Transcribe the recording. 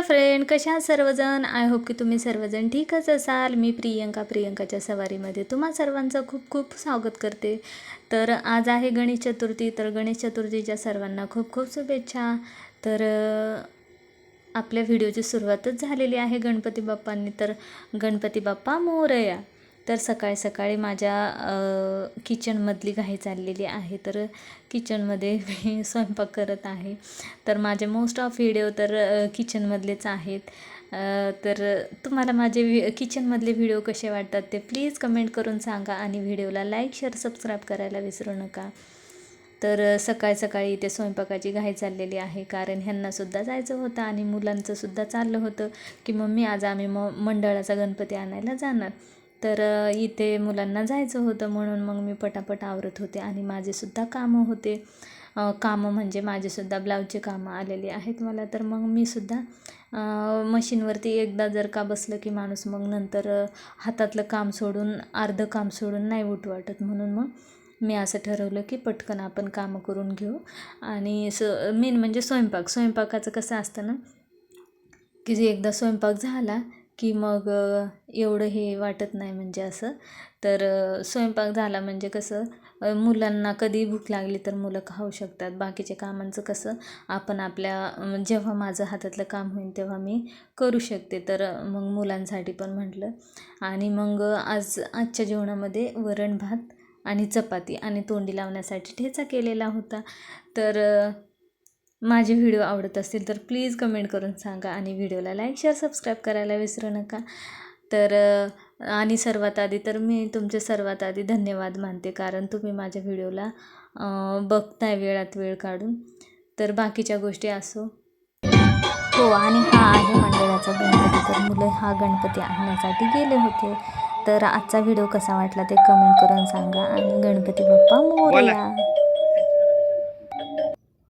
Hello friend कशा सर्वजण? I hope की तुम्ही सर्वजण ठीकच असाल. मी प्रियंका प्रियंकाच्या सवारीमध्ये तुम्हा सर्वांचं खूप खूप स्वागत करते. तर आज आहे गणेश चतुर्थी. तर गणेश चतुर्थीच्या सर्वांना खूप खूप शुभेच्छा. तर आपल्या व्हिडिओची सुरुवातच झालेली आहे गणपती बाप्पांनी. तर गणपती बाप्पा मोरया. तर सकाळी सकाळी माझ्या किचनमधली घाई चाललेली आहे. तर किचनमध्ये मी स्वयंपाक करत आहे. तर माझे मोस्ट ऑफ व्हिडिओ तर किचनमधलेच आहेत. तर तुम्हाला माझे व्हि किचनमधले व्हिडिओ कसे वाटतात ते प्लीज कमेंट करून सांगा आणि व्हिडिओला लाईक शेअर सबस्क्राईब करायला विसरू नका. तर सकाळी सकाळी इथे स्वयंपाकाची घाई चाललेली आहे. कारण ह्यांनासुद्धा जायचं होतं आणि मुलांचंसुद्धा चाललं होतं की मम्मी आज आम्ही म मंडळाचा गणपती आणायला जाणार. तर इथे मुलांना जायचं होतं म्हणून मग मी पटापट आवरत होते आणि माझेसुद्धा कामं होते. कामं म्हणजे माझेसुद्धा ब्लाऊजचे कामं आलेले आहेत मला. तर मग मी सुद्धा मशीनवरती एकदा जर का बसलं की माणूस मग नंतर हातातलं काम सोडून अर्धं काम सोडून नाही उठू वाटत. म्हणून मग मी असं ठरवलं की पटकन आपण कामं करून घेऊ. आणि स मेन म्हणजे स्वयंपाक. स्वयंपाकाचं कसं असतं ना की जे एकदा स्वयंपाक झाला की मग एवढं हे वाटत नाही म्हणजे असं. तर स्वयंपाक झाला म्हणजे कसं मुलांना कधी भूक लागली तर मुलं खाऊ शकतात. बाकीच्या कामांचं कसं आपण आपल्या जेव्हा माझं हातातलं काम होईल तेव्हा मी करू शकते. तर मग मुलांसाठी पण म्हटलं. आणि मग आज आजच्या जेवणामध्ये वरण भात आणि चपाती आणि तोंडी लावण्यासाठी ठेचा केलेला होता. तर माझे व्हिडिओ आवडत असतील तर प्लीज कमेंट करून सांगा आणि व्हिडिओला लाईक शेअर सबस्क्राईब करायला विसरू नका. तर आणि सर्वात आधी तर मी तुमचे सर्वात आधी धन्यवाद मानते कारण तुम्ही माझ्या व्हिडिओला बघताय वेळात वेळ काढून. तर बाकीच्या गोष्टी असो. हो आणि हा आहे मंडळाचा गणपती. तर मुलं हा गणपती आणण्यासाठी गेले होते. तर आजचा व्हिडिओ कसा वाटला ते कमेंट करून सांगा आणि गणपती बाप्पा मोरया.